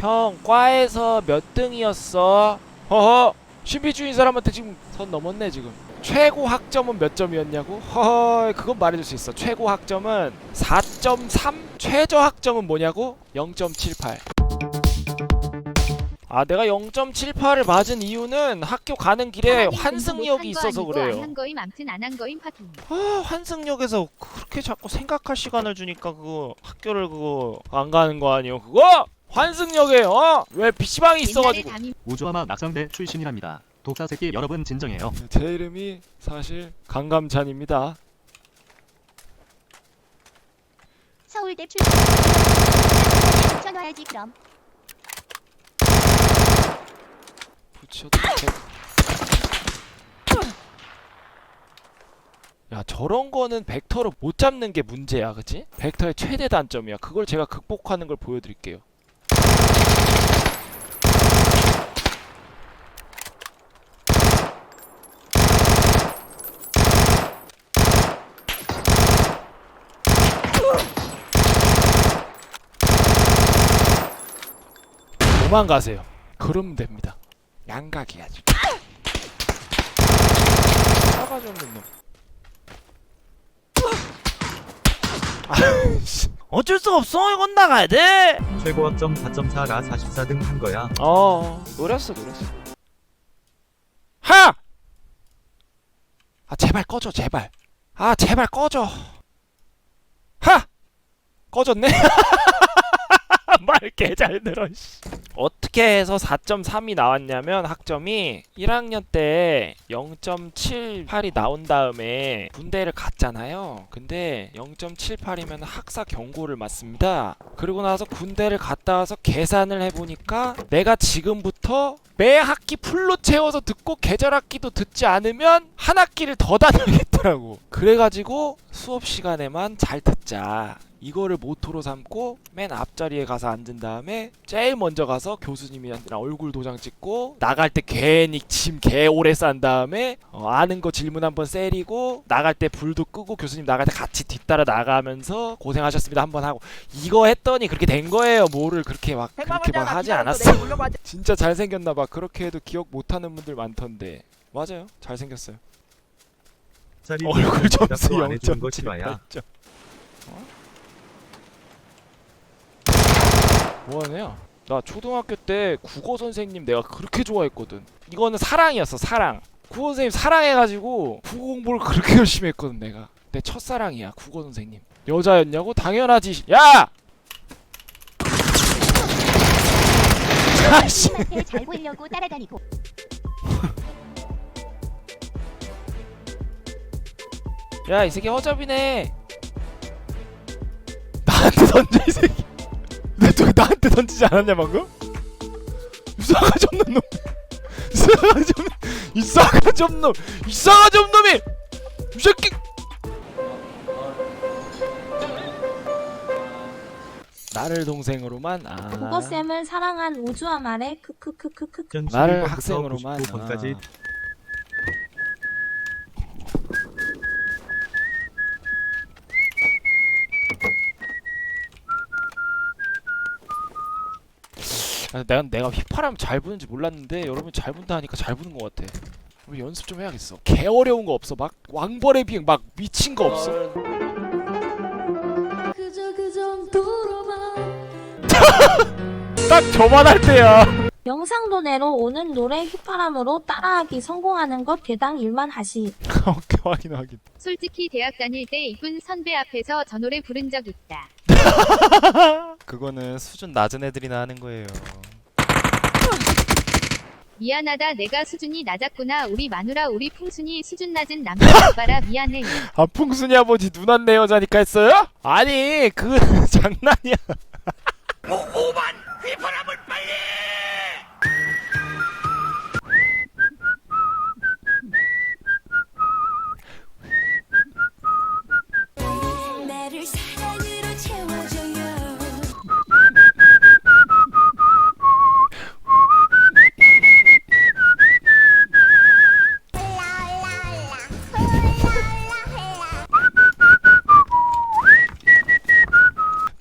형 과에서 몇 등이었어? 허허 신비주의인 사람한테 지금 선 넘었네 지금 최고 학점은 몇 점이었냐고? 허허 그건 말해줄 수 있어 최고 학점은 4.3 최저 학점은 뭐냐고? 0.78 아 내가 0.78을 맞은 이유는 학교 가는 길에 환승역이 있어서 그래요 안한 거임 암튼 안 한 거임 확인. 아 환승역에서 그렇게 자꾸 생각할 시간을 주니까 그거 학교를 그거 안 가는 거 아니요 그거 환승역에 어 왜 PC방이 옛날에 있어가지고 우주아마 낙성대 출신이랍니다. 독사 새끼 여러분 진정해요. 제 이름이 사실 강감찬입니다 서울대 출신. 붙여놔야지 그럼. 붙여도 돼. 야 저런 거는 벡터를 못 잡는 게 문제야 그치? 벡터의 최대 단점이야 그걸 제가 극복하는 걸 보여드릴게요 도망가세요. 그러면 됩니다. 양각이야 지금 싸가지 없는 놈 아이씨. 어쩔 수 없어. 이건 나가야 돼. 최고 학점 4.4가 44등 한 거야. 어. 노렸어 노렸어. 하! 아 제발 꺼져 제발. 아 제발 꺼져. 하! 꺼졌네 말 개 잘 들어 씨. 어떻게 해서 4.3이 나왔냐면 학점이 1학년 때 0.78이 나온 다음에 군대를 갔잖아요. 근데 0.78이면 학사 경고를 맞습니다. 그리고 나서 군대를 갔다 와서 계산을 해보니까 내가 지금부터 매 학기 풀로 채워서 듣고 계절 학기도 듣지 않으면 한 학기를 더 다녀야겠더라고. 그래가지고 수업 시간에만 잘 듣자. 이거를 모토로 삼고 맨 앞자리에 가서 앉은 다음에 제일 먼저 가서 교수님이랑 얼굴 도장 찍고 나갈 때 괜히 짐 개 오래 싼 다음에 어, 아는 거 질문 한번 세리고 나갈 때 불도 끄고 교수님 나갈 때 같이 뒤따라 나가면서 고생하셨습니다 한번 하고. 이거 했더니 그렇게 된 거예요. 뭐를 그렇게 막 그렇게 막 하지 않았어 진짜 잘생겼나 봐. 그렇게 해도 기억 못하는 분들 많던데. 맞아요. 잘생겼어요. 얼굴 점수 대답도 안 해주는 거 0.78점 실화야. 어? 뭐하네요? 나 초등학교 때 국어 선생님 내가 그렇게 좋아했거든 이거는 사랑이었어 사랑 국어 선생님 사랑해가지고 국어 공부를 그렇게 열심히 했거든 내가 내 첫사랑이야 국어 선생님 여자였냐고? 당연하지 야! 아씨 잘 보이려고 따라다니고. 야 이 새끼 허접이네 나한테 던져 이 새끼 나한테 던지지 않았냐 방금? 이 싸가지 없는 놈이 싸가지 없는 이 싸가지 없는 놈! 이 싸가지 없는 놈이! 이 새끼 나를 동생으로만 아 국어쌤을 사랑한 우주와 말에 크크크크크 나를 학생으로만 99번까지 아. 아, 내가 내가 휘파람 잘 부는지 몰랐는데 여러분 잘 분다 하니까 잘 부는 것 같아. 우리 연습 좀 해야겠어. 개 어려운 거 없어? 막 왕벌의 비행 막 미친 거 없어? 딱 저만 할 때야. 영상도 내로 오는 노래 휘파람으로 따라하기 성공하는 것 대당 일만 하시 오케이 확인 확인. 솔직히 대학 다닐 때 이쁜 선배 앞에서 저 노래 부른 적 있다. 그거는 수준 낮은 애들이나 하는 거예요. 미안하다 내가 수준이 낮았구나 우리 마누라 우리 풍순이 수준 낮은 남자 아빠라 미안해. 아 풍순이 아버지 누난 내 여자니까 했어요? 아니 그 장난이야. 나를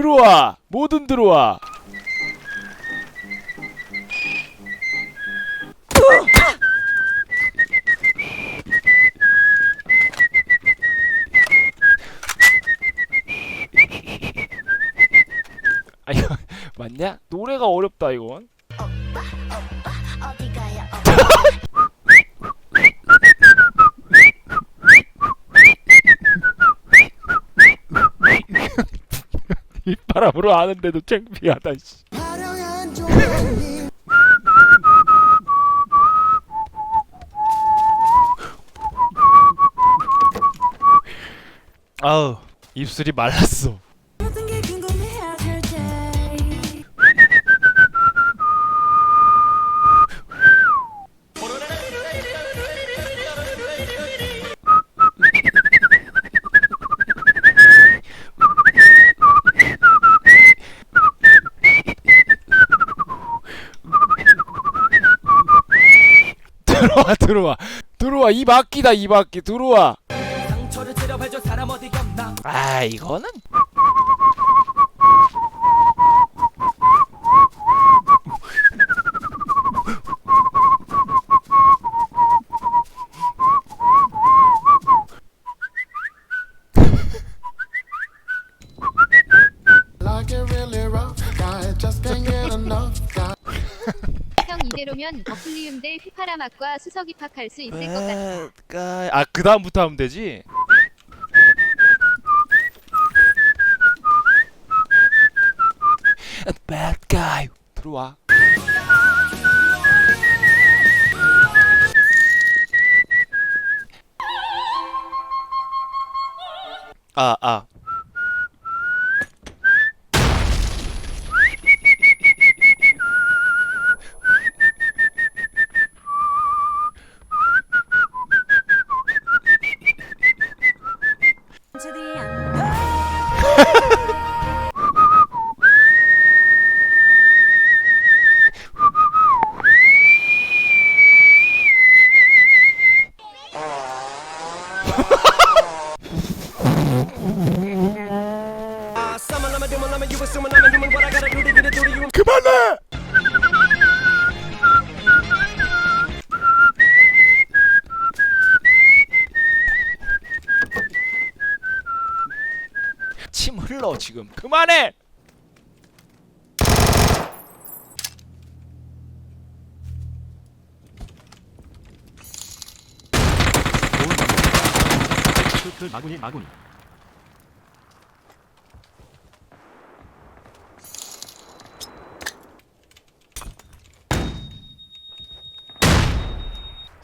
들어와. 뭐든 들어와. 아니 맞냐? 노래가 어렵다 이건. 오빠 오빠 어디가 야 휘파람으로 아는데도 창피하다 씨. 아우 입술이 말랐어 들어와 들어와 들어와 이 바퀴다 이 바퀴 들어와 아 이거는 rough, guy just can't get enough. Guy. 형 이대로면 휘파람학과 수석 입학할 수 있을 것 같아. 아그 다음부터 하면 되지 bad 들어와 아, 아. 침 흘러 지금 그만해! 마구니 마구니.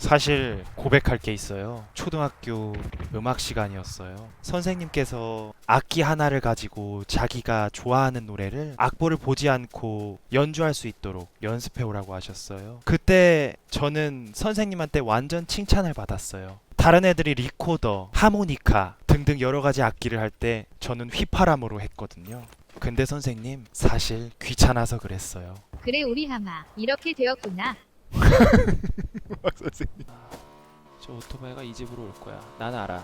사실 고백할 게 있어요. 초등학교 음악 시간이었어요. 선생님께서 악기 하나를 가지고 자기가 좋아하는 노래를 악보를 보지 않고 연주할 수 있도록 연습해 오라고 하셨어요. 그때 저는 선생님한테 완전 칭찬을 받았어요. 다른 애들이 리코더, 하모니카 등등 여러 가지 악기를 할 때 저는 휘파람으로 했거든요. 근데 선생님 사실 귀찮아서 그랬어요. 그래 우리 하마 이렇게 되었구나. 선생님. 저 오토바이가 이 집으로 올 거야. 난 알아.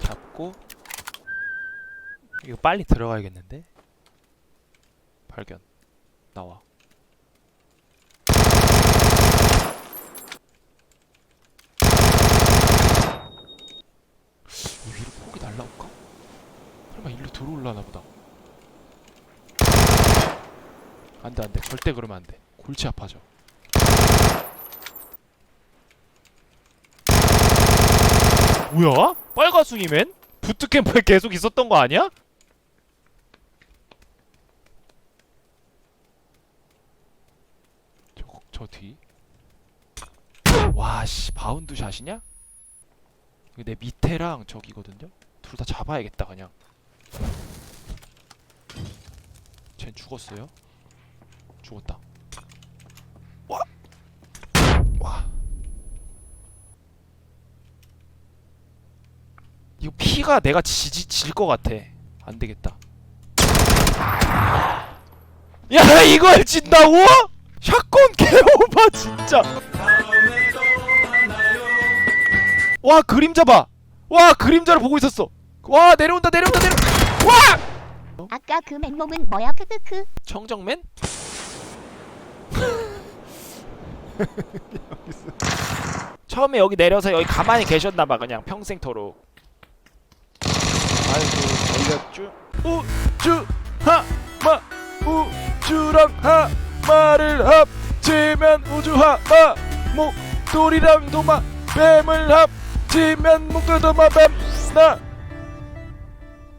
잡고 이거 빨리 들어가야겠는데? 발견. 나와. 이 위로 폭이 날라올까? 설마 일로 들어올라나 보다. 안돼 안돼 절대 그러면 안돼. 골치 아파져. 뭐야? 빨가숭이맨? 부트캠프에 계속 있었던 거 아니야? 저, 저 뒤. 와씨 바운드 샷이냐? 내 밑에랑 저기거든요? 둘 다 잡아야겠다 그냥 쟨 죽었어요? 죽었다 와! 와 이거 피가 내가 지지 질것 같아 안 되겠다 야 이걸 진다고? 샷건 개오바 진짜 와 그림자 봐! 와 그림자를 보고 있었어 와 내려온다 내려온다 내려 와! 아까 그 맨몸은 뭐야 크크크 청정맨? 처음에 여기 내려서 여기 가만히 계셨나봐 그냥 평생토록. 아이고 걸렸쥬? 우주 하마 우주랑 하마를 합치면 우주 하마 목돌이랑 도마 뱀을 합치면 목돌 도마 뱀나